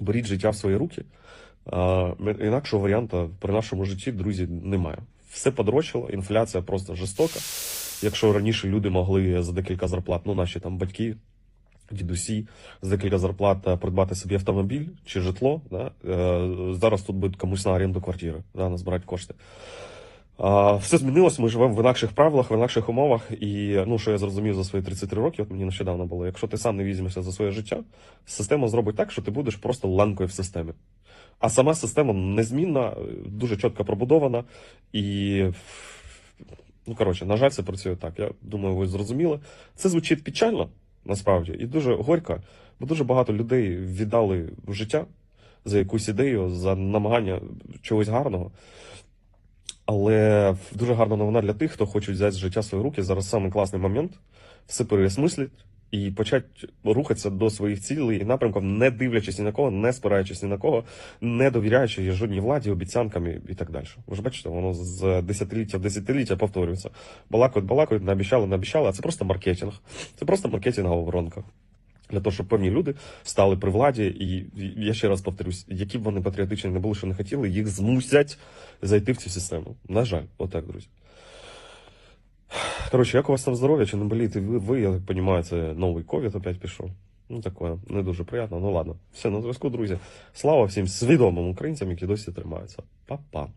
беріть життя в свої руки. Інакшого варіанту при нашому житті, друзі, немає. Все подрочило, інфляція просто жорстока. Якщо раніше люди могли за декілька зарплат, ну наші там батьки, дідусі, за декілька зарплат е, придбати собі автомобіль чи житло, да? е, зараз тут будуть комусь на оренду квартири, да, назбирати кошти. Все змінилось, ми живемо в інакших правилах, в інакших умовах. І ну, що я зрозумів за свої 33 роки, от мені нещодавно було, якщо ти сам не візьмешся за своє життя, система зробить так, що ти будеш просто ланкою в системі. А сама система незмінна, дуже чітко пробудована. І, ну, коротше, на жаль, це працює так. Я думаю, ви зрозуміли. Це звучить печально, насправді, і дуже горько, бо дуже багато людей віддали життя за якусь ідею, за намагання чогось гарного. Але дуже гарна новина для тих, хто хоче взяти життя в свої руки. Зараз самий класний момент все переосмислити і почати рухатися до своїх цілей і напрямків, не дивлячись ні на кого, не спираючись ні на кого, не довіряючи жодній владі, обіцянкам і так далі. Ви ж бачите, воно з десятиліття в десятиліття повторюється. Балакають, балакають, наобіцяли, наобіцяли, а це просто маркетинг. Це просто маркетингова воронка. Для того, щоб певні люди стали при владі, і я ще раз повторюсь, які б вони патріотичні не були, що не хотіли, їх змусять зайти в цю систему. На жаль, отак, друзі. Коротше, як у вас там здоров'я, чи не боліте ви, ви, я так розумію, це новий ковід опять пішов. Ну, таке, не дуже приємно. Ну ладно. Все, на зв'язку, друзі. Слава всім свідомим українцям, які досі тримаються. Па-па.